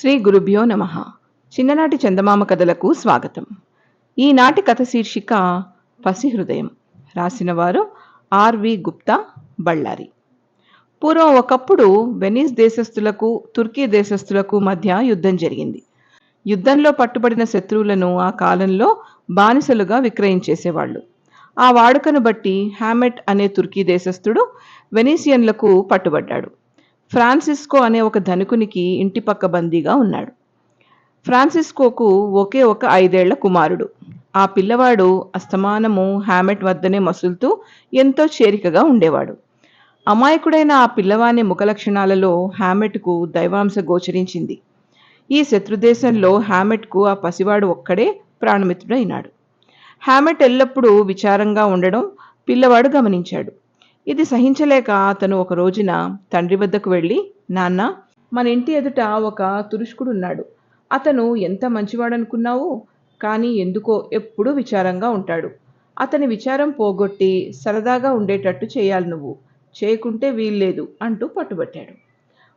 శ్రీ గురుభ్యో నమ. చిన్ననాటి చందమామ కథలకు స్వాగతం. ఈనాటి కథ శీర్షిక పసి హృదయం రాసినవారు ఆర్వి గుప్తా బళ్ళారి. పూర్వం ఒకప్పుడు వెనీస్ దేశస్థులకు తుర్కీ దేశస్థులకు మధ్య యుద్ధం జరిగింది. యుద్ధంలో పట్టుబడిన శత్రువులను ఆ కాలంలో బానిసలుగా విక్రయించేసేవాళ్ళు. ఆ వాడుకను బట్టి హ్యామెట్ అనే తుర్కీ దేశస్థుడు వెనీసియన్లకు పట్టుబడ్డాడు. ఫ్రాన్సిస్కో అనే ఒక ధనికునికి ఇంటి పక్క బందీగా ఉన్నాడు. ఫ్రాన్సిస్కోకు ఒకే ఒక ఐదేళ్ళ కుమారుడు. ఆ పిల్లవాడు అస్తమానము హ్యామెట్ వద్దనే మసులుతూ ఎంతో చేరికగా ఉండేవాడు. అమాయకుడైన ఆ పిల్లవాని ముఖ లక్షణాలలో హ్యామెట్కు దైవాంశ గోచరించింది. ఈ శత్రుదేశంలో హ్యామెట్కు ఆ పసివాడు ఒక్కడే ప్రాణమిత్రుడైనాడు. హ్యామెట్ ఎల్లప్పుడూ విచారంగా ఉండడం పిల్లవాడు గమనించాడు. ఇది సహించలేక అతను ఒక రోజున తండ్రి వద్దకు వెళ్ళి నాన్న మన ఇంటి ఎదుట ఒక తురుష్కుడున్నాడు అతను ఎంత మంచివాడనుకున్నావు? కానీ ఎందుకో ఎప్పుడూ విచారంగా ఉంటాడు. అతని విచారం పోగొట్టి సరదాగా ఉండేటట్టు చేయాలి నువ్వు. చేయకుంటే వీల్లేదు అంటూ పట్టుబట్టాడు.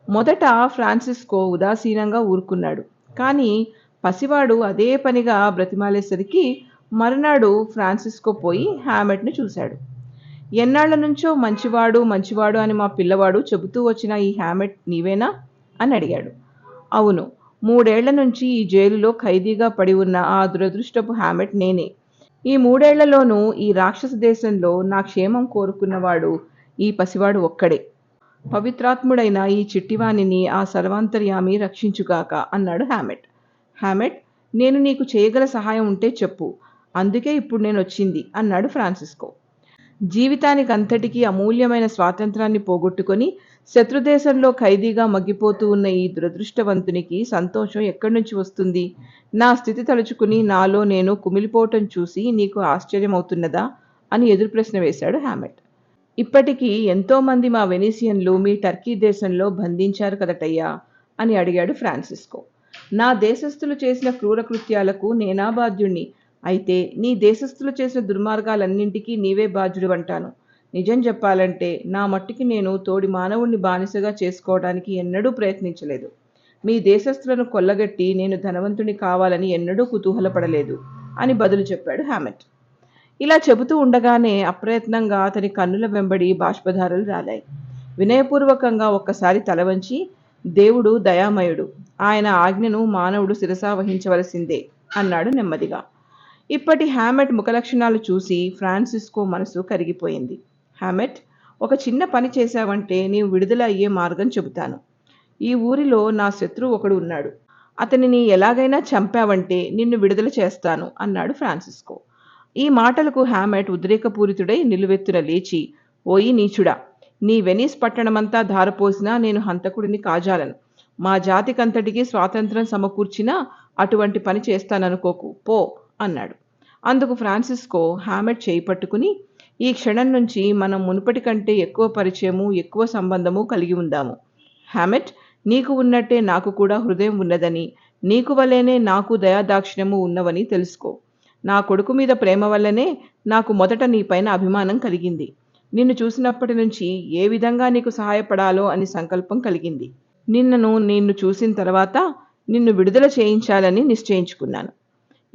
మొదట ఫ్రాన్సిస్కో ఉదాసీనంగా ఊరుకున్నాడు. కానీ పసివాడు అదే పనిగా బ్రతిమాలేసరికి మరునాడు ఫ్రాన్సిస్కో పోయి హ్యామెట్ని చూశాడు. ఎన్నాళ్ళ నుంచో మంచివాడు మంచివాడు అని మా పిల్లవాడు చెబుతూ వచ్చిన ఈ హ్యామెట్ నీవేనా? అని అడిగాడు. అవును మూడేళ్ళ నుంచి ఈ జైలులో ఖైదీగా పడి ఉన్న ఆ దురదృష్టపు హ్యామెట్ నేనే. ఈ మూడేళ్ళలోనూ ఈ రాక్షస దేశంలో నా క్షేమం కోరుకున్నవాడు ఈ పసివాడు ఒక్కడే. పవిత్రాత్ముడైన ఈ చిట్టివాణిని ఆ సర్వాంతర్యామి రక్షించుగాక అన్నాడు హ్యామెట్. హ్యామెట్ నేను నీకు చేయగల సహాయం ఉంటే చెప్పు అందుకే ఇప్పుడు నేను వచ్చింది అన్నాడు ఫ్రాన్సిస్కో. జీవితానికి అంతటికీ అమూల్యమైన స్వాతంత్రాన్ని పోగొట్టుకొని శత్రుదేశంలో ఖైదీగా మగ్గిపోతూ ఉన్న ఈ దురదృష్టవంతునికి సంతోషం ఎక్కడి నుంచి వస్తుంది? నా స్థితి తలుచుకుని నాలో నేను కుమిలిపోవటం చూసి నీకు ఆశ్చర్యమవుతున్నదా? అని ఎదురు ప్రశ్న వేశాడు హ్యామెట్ ఇప్పటికీ ఎంతోమంది మా వెనీసియన్లు మీ టర్కీ దేశంలో బంధించారు కదటయ్యా? అని అడిగాడు ఫ్రాన్సిస్కో. నా దేశస్థులు చేసిన క్రూర కృత్యాలకు నేనా బాధ్యుణ్ణి అయితే నీ దేశస్థులు చేసిన దుర్మార్గాలన్నింటికీ నీవే బాధ్యుడు అంటాను నిజం చెప్పాలంటే నా మట్టికి నేను తోడి మానవుణ్ణి బానిసగా చేసుకోవడానికి ఎన్నడూ ప్రయత్నించలేదు. మీ దేశస్థులను కొల్లగట్టి నేను ధనవంతుని కావాలని ఎన్నడూ కుతూహలపడలేదు అని బదులు చెప్పాడు హ్యామెట్ ఇలా చెబుతూ ఉండగానే అప్రయత్నంగా అతని కన్నుల వెంబడి బాష్పధారలు రాలాయి. వినయపూర్వకంగా ఒక్కసారి తల వంచి దేవుడు దయామయుడు. ఆయన ఆజ్ఞను మానవుడు శిరసా వహించవలసిందే అన్నాడు నెమ్మదిగా. ఇప్పటి హ్యామెట్ ముఖలక్షణాలు చూసి ఫ్రాన్సిస్కో మనసు కరిగిపోయింది. హ్యామెట్ ఒక చిన్న పని చేశావంటే నీవు విడుదల అయ్యే మార్గం చెబుతాను. ఈ ఊరిలో నా శత్రువు ఒకడు ఉన్నాడు. అతనిని ఎలాగైనా చంపావంటే నిన్ను విడుదల చేస్తాను అన్నాడు ఫ్రాన్సిస్కో. ఈ మాటలకు హ్యామెట్ ఉద్రేకపూరితుడై నిలువెత్తున లేచి ఓయి నీచుడా నీ వెనీస్ పట్టణమంతా ధారపోసినా నేను హంతకుడిని కాజాలను. మా జాతికంతటికి స్వాతంత్రం సమకూర్చినా అటువంటి పని చేస్తాననుకోకు. పో అన్నాడు. అందుకు ఫ్రాన్సిస్కో హ్యామెట్ చేయి పట్టుకుని ఈ క్షణం నుంచి మనం మునుపటి కంటే ఎక్కువ పరిచయము ఎక్కువ సంబంధము కలిగి ఉందాము. హ్యామెట్ నీకు ఉన్నట్టే నాకు కూడా హృదయం ఉన్నదని నీకు వల్లనే నాకు దయాదాక్షిణ్యము ఉన్నవని తెలుసుకో. నా కొడుకు మీద ప్రేమ వల్లనే నాకు మొదట నీపైన అభిమానం కలిగింది. నిన్ను చూసినప్పటి నుంచి ఏ విధంగా నీకు సహాయపడాలో అని సంకల్పం కలిగింది. నిన్నను నిన్ను చూసిన తర్వాత నిన్ను విడుదల చేయించాలని నిశ్చయించుకున్నాను.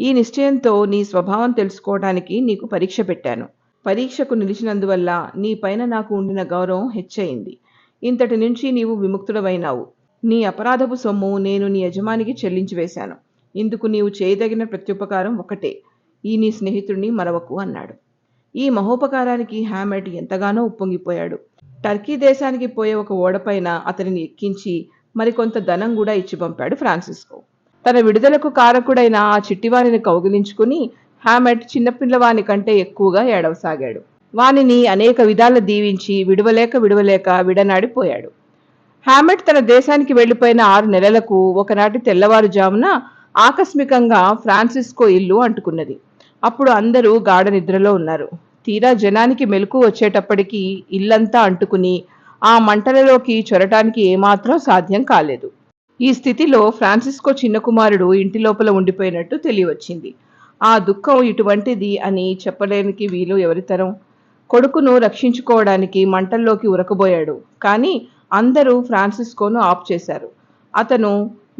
ఈ నిశ్చయంతో నీ స్వభావం తెలుసుకోవడానికి నీకు పరీక్ష పెట్టాను. పరీక్షకు నిలిచినందువల్ల నీ పైన నాకు ఉండిన గౌరవం హెచ్చయింది. ఇంతటి నుంచి నీవు విముక్తుడవైనావు. నీ అపరాధపు సొమ్ము నేను నీ యజమానికి చెల్లించి వేశాను. ఇందుకు నీవు చేయదగిన ప్రత్యుపకారం ఒకటే. ఈ నీ స్నేహితుడిని మరవకు అన్నాడు. ఈ మహోపకారానికి హ్యామెట్ ఎంతగానో ఉప్పొంగిపోయాడు. టర్కీ దేశానికి పోయే ఒక ఓడపైన అతనిని ఎక్కించి మరికొంత ధనం కూడా ఇచ్చి పంపాడు ఫ్రాన్సిస్కో. తన విడుదలకు కారకుడైన ఆ చిట్టివారిని కౌగిలించుకుని హ్యామెట్ చిన్నపిల్లవాని కంటే ఎక్కువగా ఏడవసాగాడు. వానిని అనేక విధాల దీవించి విడవలేక విడవలేక విడనాడిపోయాడు. హ్యామెట్ తన దేశానికి వెళ్ళిపోయిన ఆరు నెలలకు ఒకనాటి తెల్లవారుజామున ఆకస్మికంగా ఫ్రాన్సిస్కో ఇల్లు అంటుకున్నది. అప్పుడు అందరూ గాఢ నిద్రలో ఉన్నారు. తీరా జనానికి మెలకు వచ్చేటప్పటికి ఇల్లంతా అంటుకుని ఆ మంటలలోకి చొరటానికి ఏమాత్రం సాధ్యం కాలేదు. ఈ స్థితిలో ఫ్రాన్సిస్కో చిన్న కుమారుడు ఇంటి లోపల ఉండిపోయినట్టు తెలియవచ్చింది. ఆ దుఃఖం ఇటువంటిది అని చెప్పలేనికి వీలు ఎవరితరం కొడుకును రక్షించుకోవడానికి మంటల్లోకి ఉరకబోయాడు. కానీ అందరూ ఫ్రాన్సిస్కోను ఆఫ్ చేశారు. అతను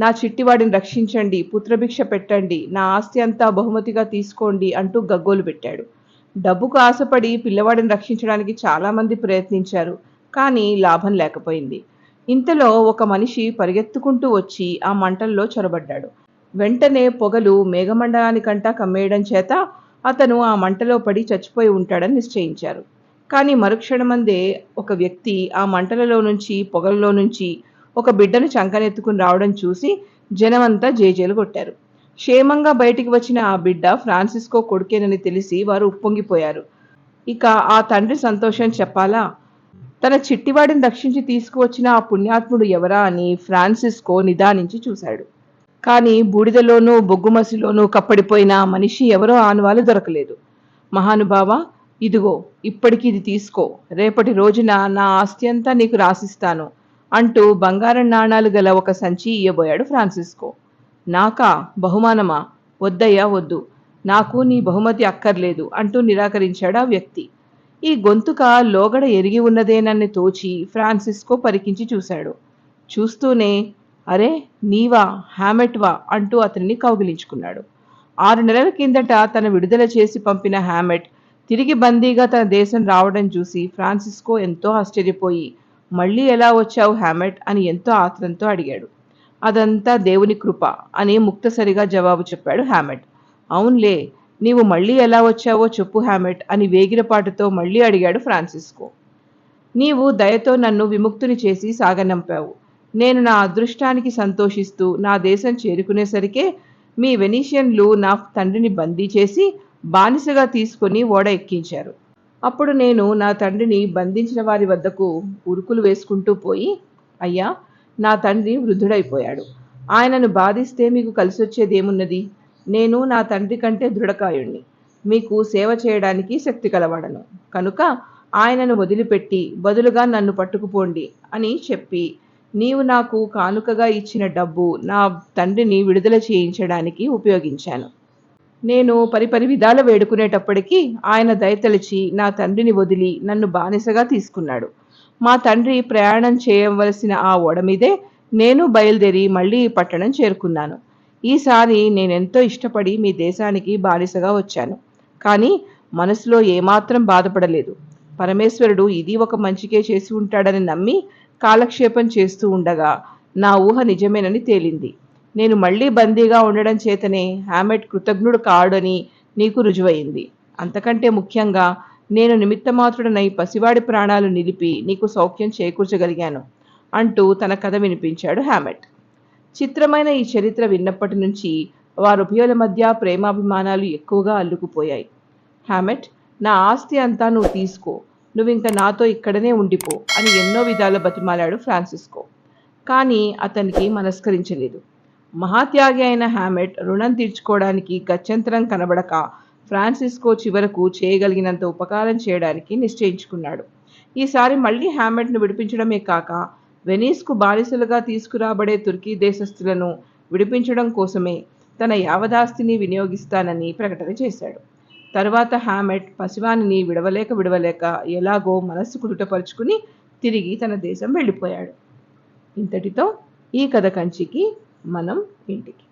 నా చిట్టివాడిని రక్షించండి పుత్రభిక్ష పెట్టండి నా ఆస్తి అంతా బహుమతిగా తీసుకోండి అంటూ గగ్గోలు పెట్టాడు. డబ్బుకు ఆశపడి పిల్లవాడిని రక్షించడానికి చాలామంది ప్రయత్నించారు కానీ లాభం లేకపోయింది. ఇంతలో ఒక మనిషి పరిగెత్తుకుంటూ వచ్చి ఆ మంటల్లో చొరబడ్డాడు. వెంటనే పొగలు మేఘమండలానికంటా కమ్మేయడం చేత అతను ఆ మంటలో పడి చచ్చిపోయి ఉంటాడని నిశ్చయించారు. కానీ మరుక్షణమందే ఒక వ్యక్తి ఆ మంటలలో నుంచి పొగలలో నుంచి ఒక బిడ్డను చంకనెత్తుకుని రావడం చూసి జనమంతా జేజేలు కొట్టారు. క్షేమంగా బయటికి వచ్చిన ఆ బిడ్డ ఫ్రాన్సిస్కో కొడుకేనని తెలిసి వారు ఉప్పొంగిపోయారు. ఇక ఆ తండ్రి సంతోషం చెప్పాలా? తన చిట్టివాడిని రక్షించి తీసుకువచ్చిన ఆ పుణ్యాత్ముడు ఎవరా అని ఫ్రాన్సిస్కో నిదానించి చూశాడు. కానీ బూడిదలోనూ బొగ్గుమసిలోనూ కప్పడిపోయిన ఆ మనిషి ఎవరో ఆనవాలు దొరకలేదు. మహానుభావ ఇదిగో ఇప్పటికి ఇది తీసుకో. రేపటి రోజున నా ఆస్తి అంతా నీకు రాసిస్తాను అంటూ బంగారం నాణాలు గల ఒక సంచి ఇయ్యబోయాడు ఫ్రాన్సిస్కో. నాకా? బహుమానమా? వద్దయ్యా వద్దు. నాకు నీ బహుమతి అక్కర్లేదు అంటూ నిరాకరించాడు ఆ వ్యక్తి. ఈ గొంతుక లోగడ ఎరిగి ఉన్నదేనని తోచి ఫ్రాన్సిస్కో పరికించి చూశాడు. చూస్తూనే అరే నీవా హ్యామెట్వా అంటూ అతనిని కౌగిలించుకున్నాడు. ఆరు నెలల కిందట తన విడుదల చేసి పంపిన హ్యామెట్ తిరిగి బందీగా తన దేశం రావడం చూసి ఫ్రాన్సిస్కో ఎంతో ఆశ్చర్యపోయి మళ్ళీ ఎలా వచ్చావు హ్యామెట్ అని ఎంతో ఆత్రంతో అడిగాడు. అదంతా దేవుని కృప అని ముక్తసరిగా జవాబు చెప్పాడు హ్యామెట్ అవునులే నీవు మళ్ళీ ఎలా వచ్చావో చెప్పు హ్యామెట్ అని వేగిరపాటుతో మళ్ళీ అడిగాడు ఫ్రాన్సిస్కో. నీవు దయతో నన్ను విముక్తుని చేసి సాగనంపావు. నేను నా అదృష్టానికి సంతోషిస్తూ నా దేశం చేరుకునేసరికే మీ వెనీషియన్లు నా తండ్రిని బందీ చేసి బానిసగా తీసుకొని ఓడ ఎక్కించారు. అప్పుడు నేను నా తండ్రిని బంధించిన వారి వద్దకు ఉరుకులు వేసుకుంటూ పోయి అయ్యా నా తండ్రి వృద్ధుడైపోయాడు. ఆయనను బాధిస్తే మీకు కలిసొచ్చేదేమున్నది? నేను నా తండ్రి కంటే దృఢకాయుణ్ణి. మీకు సేవ చేయడానికి శక్తి కలవాడను. కనుక ఆయనను వదిలిపెట్టి బదులుగా నన్ను పట్టుకుపోండి అని చెప్పి నీవు నాకు కానుకగా ఇచ్చిన డబ్బు నా తండ్రిని విడుదల చేయించడానికి ఉపయోగించాను. నేను పరిపరి విధాల వేడుకునేటప్పటికీ ఆయన దయతలిచి నా తండ్రిని వదిలి నన్ను బానిసగా తీసుకున్నాడు. మా తండ్రి ప్రయాణం చేయవలసిన ఆ ఓడ మీదే నేను బయలుదేరి మళ్ళీ పట్టణం చేరుకున్నాను. ఈసారి నేనెంతో ఇష్టపడి మీ దేశానికి బానిసగా వచ్చాను. కానీ మనసులో ఏమాత్రం బాధపడలేదు. పరమేశ్వరుడు ఇది ఒక మంచికే చేసి ఉంటాడని నమ్మి కాలక్షేపం చేస్తూ ఉండగా నా ఊహ నిజమేనని తేలింది. నేను మళ్ళీ బందీగా ఉండడం చేతనే హ్యామెట్ కృతజ్ఞుడు కాడని నీకు రుజువైంది. అంతకంటే ముఖ్యంగా నేను నిమిత్తమాత్రుడనై పసివాడి ప్రాణాలు నిలిపి నీకు సౌఖ్యం చేకూర్చగలిగాను అంటూ తన కథ వినిపించాడు హ్యామెట్ చిత్రమైన ఈ చరిత్ర విన్నప్పటి నుంచి వారుభయుల మధ్య ప్రేమాభిమానాలు ఎక్కువగా అల్లుకుపోయాయి. హ్యామెట్ నా ఆస్తి అంతా నువ్వు తీసుకో. నువ్వు ఇంకా నాతో ఇక్కడనే ఉండిపో అని ఎన్నో విధాల బతిమాలాడు ఫ్రాన్సిస్కో. కానీ అతనికి మనస్కరించలేదు. మహాత్యాగి అయిన హ్యామెట్ రుణం తీర్చుకోవడానికి గత్యంతరం కనబడక ఫ్రాన్సిస్కో చివరకు చేయగలిగినంత ఉపకారం చేయడానికి నిశ్చయించుకున్నాడు. ఈసారి మళ్ళీ హ్యామెట్ను విడిపించడమే కాక వెనీస్కు బానిసలుగా తీసుకురాబడే తుర్కీ దేశస్థులను విడిపించడం కోసమే తన యావదాస్తిని వినియోగిస్తానని ప్రకటన చేశాడు. తర్వాత హామెట్ పసివానిని విడవలేక విడవలేక ఎలాగో మనస్సు కుదుటపరుచుకుని తిరిగి తన దేశం వెళ్ళిపోయాడు. ఇంతటితో ఈ కథ కంచికి మనం ఇంటికి.